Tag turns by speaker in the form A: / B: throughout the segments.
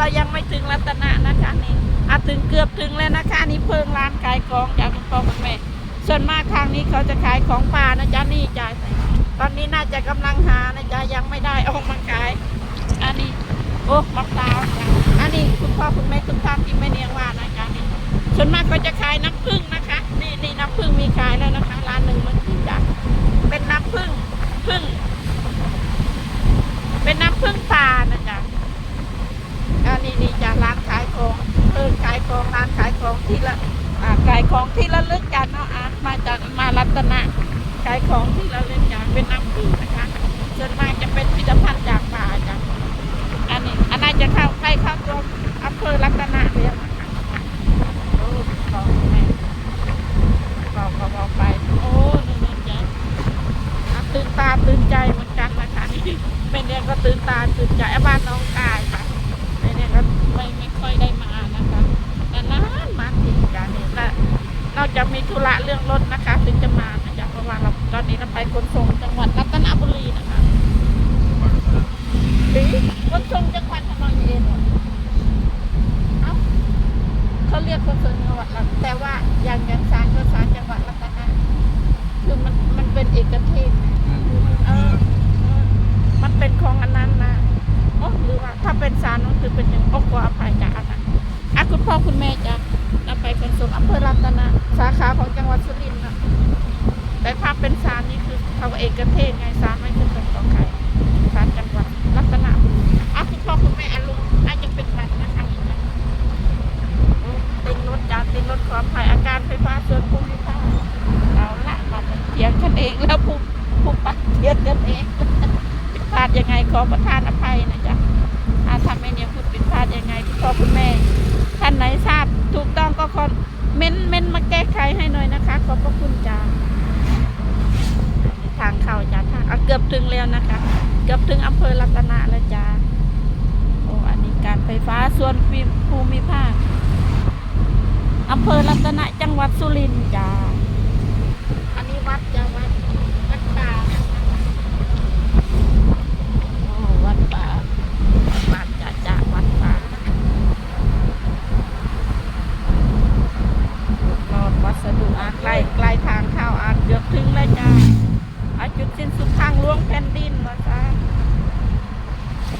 A: เรายังไม่ถึงรัตนะนะคะนี่อาถึงเกือบถึงแล้วนะคะ นี่เพิ่งร้านขายของจากคุณพ่อคุณแม่ ส่วนมากทางนี้เขาจะขายของป่านะจ๊ะนี่จ้ะตอนนี้น่าจะกำลังหานะจ๊ะยังไม่ได้ออกมาขายอันนี้โอ้มะพร้าวจ้ะอันนี้คุณพ่อคุณแม่ทุกท่านที่ไม่เนียงว่านะจ๊ะนี่ส่วนมากก็จะขายน้ำผึ้งนะคะ นี่นี่น้ำผึ้งมีขายแล้วนะคะร้านหนึ่งเมื่อกี้จ้ะเป็นน้ำผึ้งผึ้ง เป็นน้ำผึ้งป่านะจ๊ะอันนี้นี่จ้ะร้านขายของเออขายของร้านขายของที่ละอ่าขายของที่ละลึกกันเนาะอะมาจากมารัตนะขายของที่ละลึกจ้ะเป็นน้ำผึ้งนะคะส่วนมากจะเป็นผลิตภัณฑ์จากป่าจ้ะ อันนี้อันนั้นจะเข้าใกล้เข้าตัวอำเภอรัตนะเรียงนะคะโอ้บอกแม่บอกก็บอกไป โอ้นี่นะจ๊ะอะตื่นตาตื่นใจเหมือนกันนะคะนี่แม่ เนี่ยก็ตื่นตาตื่นใจบ้านน้องกายค่ะแม่เนี่ยก็ไม่ไม่ค่อยได้มานะคะนานๆมาทีจ้ะนี่และนอกจากมีธุระเรื่องรถนะคะถึงจะมานะจ๊ะเพราะว่าเราตอนนี้เราไปขนส่งจังหวัดรัตนบุรีนะคะหรือคนทรงจังหวัดพนมเองเอ้าเขาเรียกคนทรงจังหวัดแต่ว่าอย่างอย่างศาลก็ศาลจังหวัดละกันนคือมันมันเป็นเอกเทศาดยังไงขอประทานอภัยนะจ๊ะถ้าทำไม่เนี่ยพูดผิดพลาดยังไงคุณพ่อคุณแม่ ท่านไหนทราบถูกต้องก็คอมเม้นเม้นมาแก้ไขให้หน่อยนะคะ ขอบพระคุณจ้าทางเข้าจ้าทางอะเกือบถึงแล้วนะคะ เกือบถึงอำเภอรัตนะแล้วจ้าโอ้อันนี้การไฟฟ้าส่วนภูมิภาคอำเภอรัตนะจังหวัดสุรินทร์จ้า อันนี้วัดจ้าวัดวัดป่านะคะโอ้วัดป่าวัดจ้าจ้าวัดป่ารอดวัสดุอาใกล้ใกล้ทางเข้าอาเกือบถึงแล้วจ้า อาจุดสิ้นสุดทางหลวงแผ่นดินมาจ้า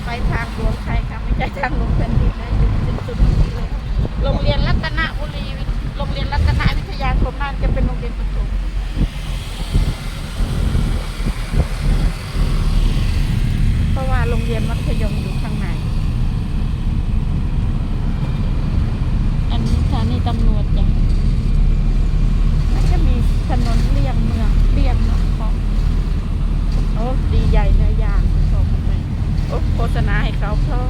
A: ไปทางหลวงใช่ค่ะไม่ใช่ทางหลวงแผ่นดินนะจุดสิ้นสุดนี่เลยโรงเรียนรัตนบุรีวิโรงเรียนรัตนวิทยาคมน่านจะ เป็นประถมเพราะว่าโรงเรียนมัธยมอยู่ข้างในอันนี้สถานีตำรวจจ้ะน่าจะมีถนนเลี่ยงเมืองเลี่ยงเมืองของโอ้ดีใหญ่เนื้อย่างชมไปโอ้โฆษณาให้เขาเพรา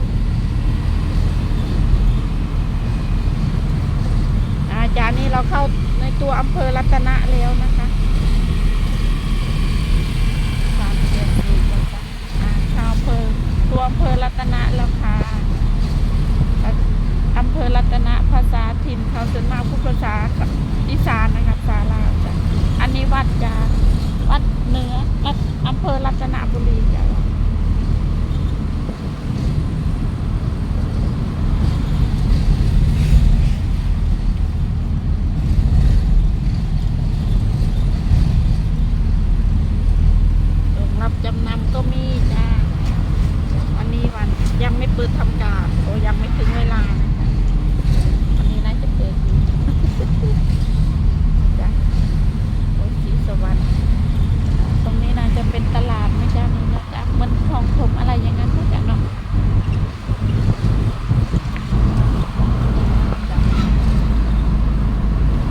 A: อาจารย์นี้เราเข้า ตัวอำเภอรัตนะแล้วนะคะสามเดือนสี่แล้วจ้ะอ่าเข้าอำเภอตัวอำเภอรัตนะแล้วค่ะอำเภอรัตนะภาษาถิ่นเขาส่วนมากพูดภาษาอีสานนะคะสาลาวจ้ะอันนี้วัดจาวัดเหนือวัดอำเภอรัตนบุรีจ้ะโรงรับจำนำก็มีจ้าวันนี้วันยังไม่เปิดทำการโอ้ยังไม่ถึงเวลานะคะวันนี้น่าจะเปิดอยู่ จ้ะโอ้ยสีสวัสดิ์อ่าตรงนี้น่าจะเป็นตลาดไหม่จ้านี่นะจ๊ะเหมันคลองถมอะไรอย่างนั้นก็จะเนาะจ้ะ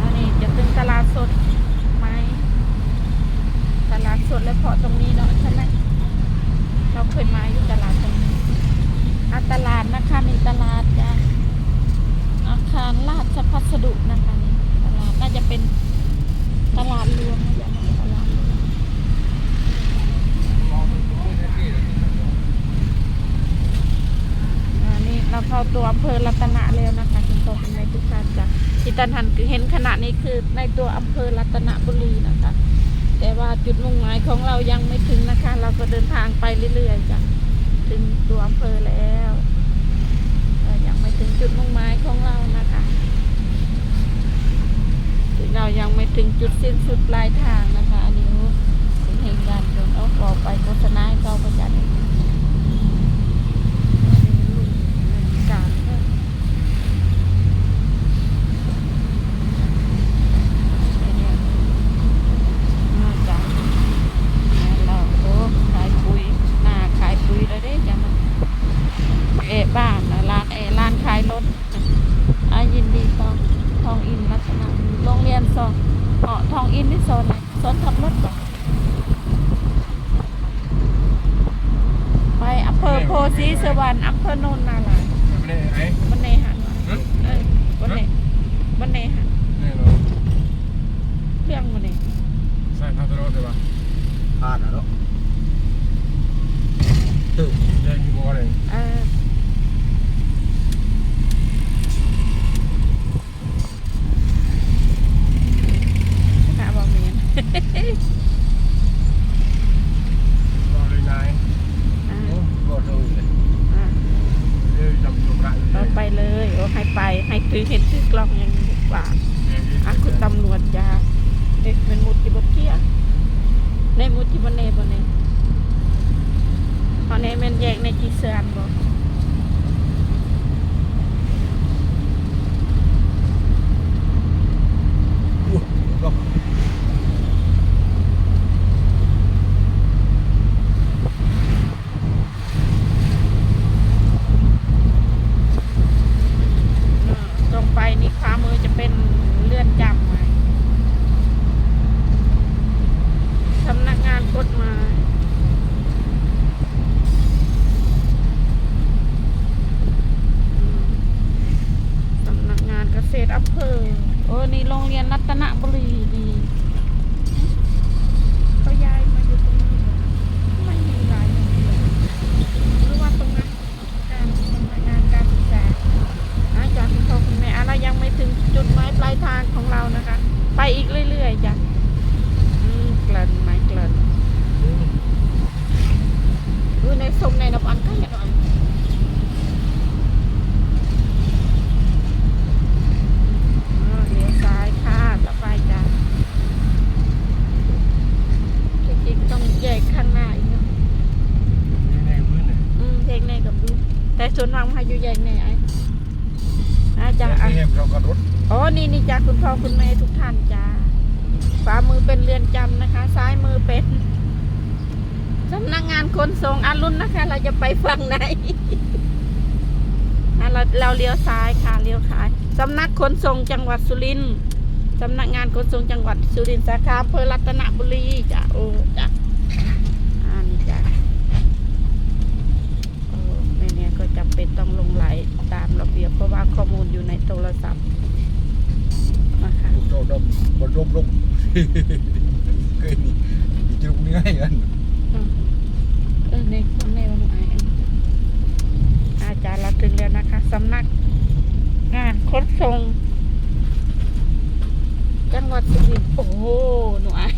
A: อันนี้จะเป็นตลาดสดไหมตลาดสดแล้วเพาะตรงนี้เนาะใช่ไหมเราเคยมาอยู่ตลาดตรงนี้อะตลาดนะคะนี่ตลาดจ้ะ อาคารราชพัสดุนะคะนี่ตลาดน่าจะเป็นตลาดรวมนะจ๊ะตลาดรวมอ่านี่เราเข้าตัวอำเภอรัตนะแล้วนะคะคุณผู้ชมในทุกท่านจ้ะ ที่ตันหันคือเห็นขณะนี้คือในตัวอำเภอรัตนบุรีนะคะ แต่ว่าจุดมุ่งหมายของเรายังไม่ถึงนะคะ เราก็เดินทางไปเรื่อยๆจ้ะถึงตัวอำเภอแล้วยังไม่ถึงจุดมุ่งหมายของเรานะคะเรายังไม่ถึงจุดสิ้นสุดปลายทางนะคะอันนี้เป็นเหตุการณ์จนอาบอกไปโฆษณาให้เขาประจันอันนี้ลุงเงินการก็ไอ้เนี่ยนอกจากเราโอ้ขายปุ๋ยหน้าขายปุ๋ยแล้วเด้จังมัน เอะบ้านนะร้านเอะร้านขายรถอายินดีทองทองอินรัตนะโรงเรียนสอนเาะทองอินนี่สอนไหนสอนขับรถป่ะไปอำเภอโพสีสวรรค์อำเภอโนนนาลาย
B: ไม่ได้ไอ้
A: บันเนหันวะเอ้ยบันเนบันเนหัน
B: นี่เนาะ
A: เรื่องบันเน
B: ใส่ทางตลอดเลยป่ะ
C: ผ่านแล้วเนาะ
B: แยกยี่ห้อเลย
A: เออหาบ่เมียน
B: รอเลยนาย
A: อ่า
C: โอ้รถเลยเลย
A: อ่า
B: เดี๋ยวจำจุกระ
A: เราไปเลยโอ้ให้ไปให้ ถือเห็นถือกล้องยังดีกว่าอะคุณตำรวจยาเด็กเป็นมุดที่บเกียในมุดที่บนเนบนเนพอเนมันแยกในกีเซานบ่
C: อู้ก็
A: เออตรงไปนี่ขวามือจะเป็นเลื่อนจำไว้สำนักงานกฎหมายอืมสำนักงานเกษตรอำเภอโอ้นี่โรงเรียนรัตนบุรีนี่เขาย้ายมาอยู่ตรงนี้เหรอไม่มีรายละเอียดหรือว่าตรงนั้นการสำนักงานการศึกษา อาจารย์คุณพ่อคุณแม่อะไรยังไม่ถึงจุดหมายปลายทางของเรานะคะ ไปอีกเรื่อยๆจ้ะอืมเกลินไหมเกลินดูในทรงในนับอันก็ยังอันอ่าเลี้ยวซ้ายค่ะต่อไปจ้ะจริงๆต้องแยกข้างหน้าอีกเนาะ
B: นี่ในพื้นเลย
A: อืมแยกแน่กับดู แต่ส่วนมากมันให้อยู่แยกแน่ไอ้อาจารย์
B: ที่เห็นเรากระรถ
A: อ๋อนี่นี่จ้าคุณพ่อคุณแม่ทุกท่านจ้าขวามือเป็นเรือนจำนะคะ ซ้ายมือเป็นสำนักงานขนส่งอารุณนะคะ เราจะไปฝั่งไหนอะเราเราเลี้ยวซ้ายค่ะเลี้ยวขายสำนักขนส่งจังหวัดสุรินทร์สำนักงานขนส่งจังหวัดสุรินทร์สาขาอำเภอรัตนบุรีจ้ะโอ้จ้ะอ่านี่จ้ะโอ้แม่เนี่ยก็จำเป็นต้องลงไหลตามระเบียบเพราะว่าข้อมูลอยู่ในโทรศัพท์นะคะ
C: ลูกโดดมบนรมรม เคยมีมีจุกนี่ง่ายกัน
A: อืมเออในคนในวันไอายอาจารย์เราถึงแล้วนะคะสำนักงานขนส่งจังหวัดสุรินทร์โอ้โหหนูไอาย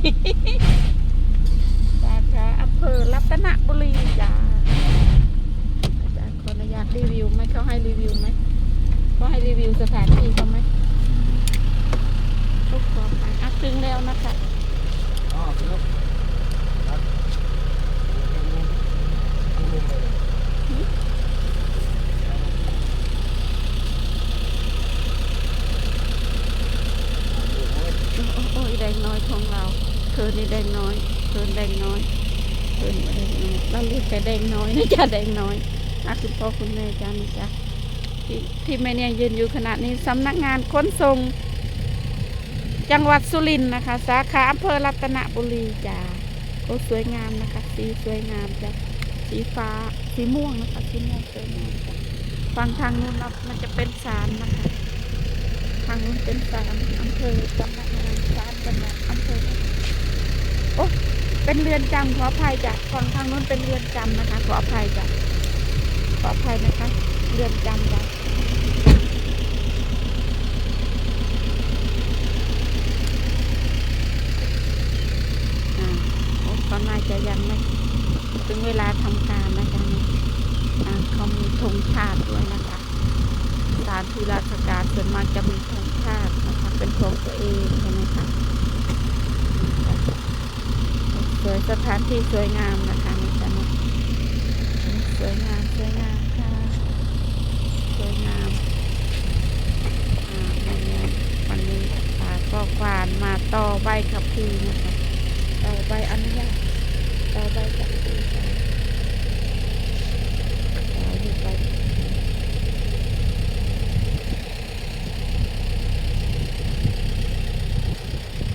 A: สาขาอำเภอรัตนบุรีจ้าอาจารย์ขออนุญาตรีวิวไหมเขาให้รีวิวไหมเขาให้รีวิวสถานที่เขาไหม ทุกคนไปอะถึงแล้วนะคะ
C: อ๋อครับ
A: โอ้โอ้ยแดงน้อยของเราเธอนี่แดงน้อยเธอแดงน้อยเธอนี่แดงน้อยเราเรียกแต่แดงน้อยนะจ๊ะแดงน้อยอาคุณพ่อคุณแม่จ้านี่จ้ะที่ที่แม่เนี่ยยืนอยู่ขนาดนี้สำนักงานขนส่ง จังหวัดสุรินทร์นะคะ สาขาอำเภอรัตนบุรีจ้าโอ้สวยงามนะคะ สีสวยงามจ้ะสีฟ้าสีม่วงนะคะสีม่วงสวยงามจ้ะฝั่งทางนู้นนะมันจะเป็นศาลนะคะ ทางนู้นเป็นศาลอำเภอสำนักงานศาลจังหวัดอำเภอโอ้เป็นเรือนจำขออภัยจ้ะฝั่งทางนู้นเป็นเรือนจำนะคะ ขออภัยจ้ะขออภัยนะคะ เรือนจำจ้ะอ่าโอ้ก็น่า จะยังไม่ถึงเวลาทำการนะคะนี่เขามีธงชาติด้วยนะคะสานที่ราชการส่วนมากจะมีธงชาตินะคะเป็นของตัวเองใช่ไหมคะสวยสถานที่สวยงามนะคะนี่จ้ะนาะสวยงามสวยงามค่ะสวยงามอ่าวันนี้วันนี้พาก็ควานมาต่อใบขับขี่นะคะต่อใบอนุญาต ตอใบจับตีไปเอาอยู่ไป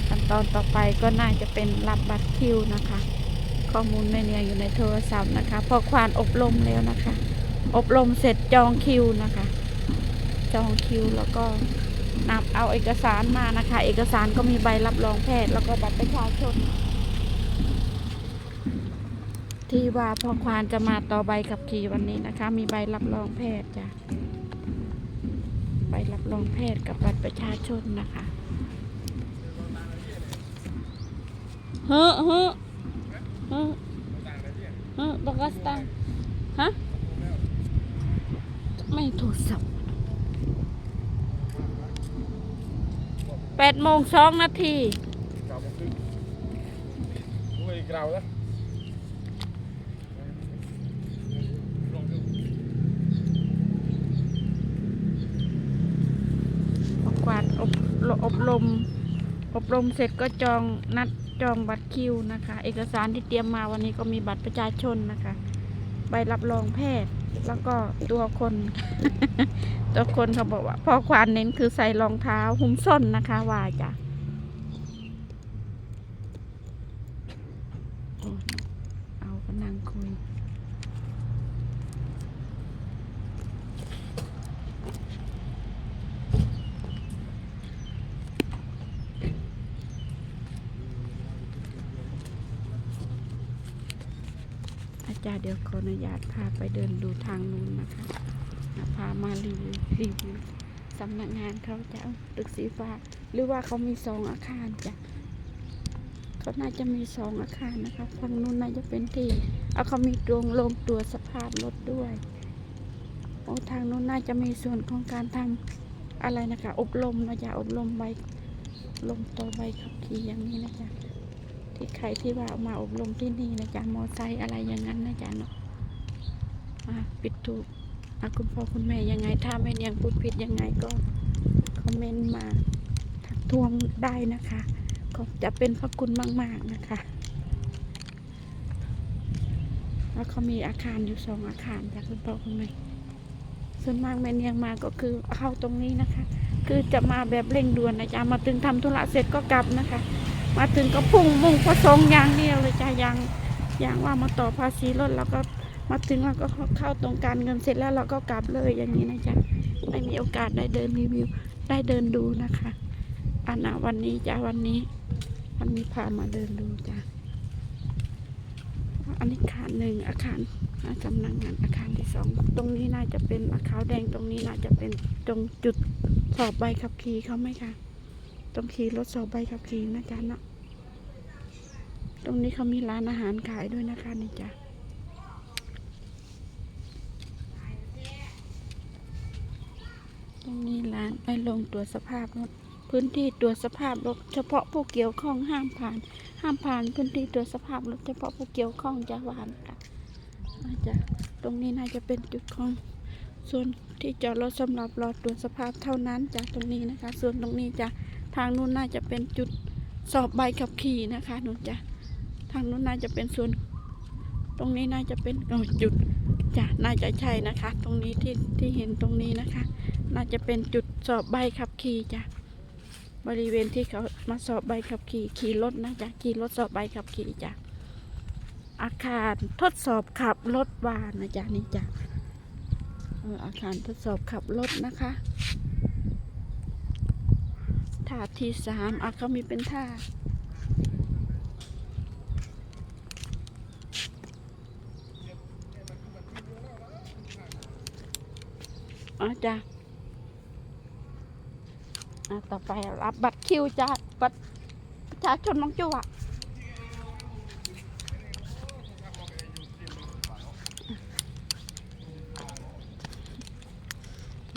A: ขั้นตอนต่อไปก็น่าจะเป็นรับบัตรคิวนะคะ ข้อมูลในเนี่ยอยู่ในโทรศัพท์นะคะ พอควานอบรมแล้วนะคะ อบรมเสร็จจองคิวนะคะ จองคิวแล้วก็นำเอาเอกสารมานะคะ เอกสารก็มีใบรับรองแพทย์แล้วก็บัตรประชาชน ที่ว่าพอควานจะมาต่อใบขับขี่วันนี้นะคะ มีใบรับรองแพทย์จ้ะใบรับรองแพทย์กับบัตรประชาชนนะคะเฮ้อเฮ้อเฮ้อเฮ้อบักสตังฮะไม่โทรศัพท์แปดโมงสองนาที
B: เก้าโมงครึ่งด้วยกราวแล้วลองดู
A: กวาดอบอบร ม อบรมเสร็จก็จองนัดจองบัตรคิวนะคะ เอกสารที่เตรียมมาวันนี้ก็มีบัตรประชาชนนะคะ ใบรับรองแพทย์ แล้วก็ตัวคน ตัวคนเขาบอกว่า พอควานเน้นคือใส่รองเท้าหุ้มส้นนะคะว่าจ้ะโอ้เอาก็นั่งคุย อา จาเดี๋ยวขออนุญาตพาไปเดินดูทางนู้นนะคะพามารีวิวรีวิวสำนักงานเขาจะเอาตึกสีฟ้า หรือว่าเขามีสองอาคารจ้ะเขาน่าจะมีสองอาคารนะคะฝั่งนู้นน่าจะเป็นที่เอาเขามีดวงลงตัวสภาพรถด้วยโอ้ทางนู้นน่าจะมีส่วนของการทำอะไรนะคะ อบรมนะจ๊ะอบรมใบลมตัวใบขับขี่อย่างนี้นะจ๊ะ ที่ใครที่ว่าเอามาอบรมที่นี่นะจ๊ะมอไซค์อะไรอย่างนั้นนะจ๊ะเนาะอะปิดถูกอะคุณพ่อคุณแม่ยังไงถ้าแม่ยังพูดผิดยังไงก็คอมเมนต์มาทักทวงได้นะคะก็จะเป็นพระคุณมาก ๆนะคะ แล้วเขามีอาคารอยู่สองอาคารจากคุณพ่อคุณแม่ส่วนมากแม่เนียงมาก็คือเข้าตรงนี้นะคะ คือจะมาแบบเร่งด่วนนะจ๊ะมาถึงทำธุระเสร็จก็กลับนะคะ มาถึงก็พุ่งมุ่งประสงค์อย่างเดียวเลยจ้ะอย่างอย่างว่ามาต่อภาษีรถแล้วก็มาถึงแล้วก็เข้าตรงการเงินเสร็จแล้วเราก็กลับเลยอย่างนี้นะจ๊ะไม่มีโอกาสได้เดินรีวิวได้เดินดูนะคะอันนะวันนี้จ้ะวันนี้วันนี้พามาเดินดูจ้ะอันนี้อาคารหนึ่งอาคารสำนักงานอาคารที่สองตรงนี้น่าจะเป็นอาคารแดงตรงนี้น่าจะเป็นตรงจุดสอบใบขับขี่เขาไหมคะ ต้องขี่รถสอบใบขับขี่นะจ๊ะเนาะตรงนี้เขามีร้านอาหารขายด้วยนะคะนี่จ้ะตรงนี้ร้านไปลงตรวจสภาพรถพื้นที่ตรวจสภาพรถเฉพาะผู้เกี่ยวข้องห้ามผ่าน ห้ามผ่านพื้นที่ตรวจสภาพรถเฉพาะผู้เกี่ยวข้องจะหวานค่ะน่าจะตรงนี้น่าจะเป็นจุดของส่วนที่จอดรถสำหรับรอตรวจสภาพเท่านั้นจากตรงนี้นะคะ ส่วนตรงนี้จะ ทางนู้นน่าจะเป็นจุดสอบใบขับขี่นะคะนู้นจะทางนู้นน่าจะเป็นส่วน ตรงนี้น่าจะเป็นจุดจ้ะน่าจะใช่นะคะ ตรงนี้ที่ที่เห็นตรงนี้นะคะ น่าจะเป็นจุดสอบใบขับขี่จ้ะบริเวณที่เขามาสอบใบขับขี่ขี่รถนะจ๊ะขี่รถสอบใบขับขี่จ้ะอาคารทดสอบขับรถวานนะจ๊ะนี่จ้ะอาคารทดสอบขับรถนะคะาที่สามอะเขามีเป็นท่าอะจ้ะอะต่อไปรับบัตรคิวจ้ะบัตรประชาชนมังจัว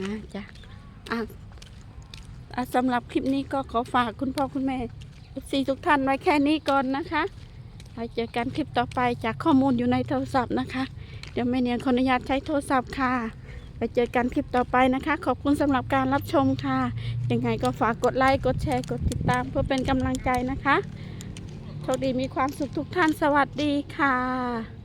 A: นะจ้ะอะอะ สำหรับคลิปนี้ก็ขอฝากคุณพ่อคุณแม่ซีทุกท่านไว้แค่นี้ก่อนนะคะไว้เจอกันคลิปต่อไปจากข้อมูลอยู่ในโทรศัพท์นะคะ เดี๋ยวแม่เนียนขออนุญาตใช้โทรศัพท์ค่ะ ไปเจอกันคลิปต่อไปนะคะ ขอบคุณสำหรับการรับชมค่ะ ยังไงก็ฝากกดไลค์ กดแชร์ กดติดตามเพื่อเป็นกำลังใจนะคะ โชคดีมีความสุขทุกท่าน สวัสดีค่ะ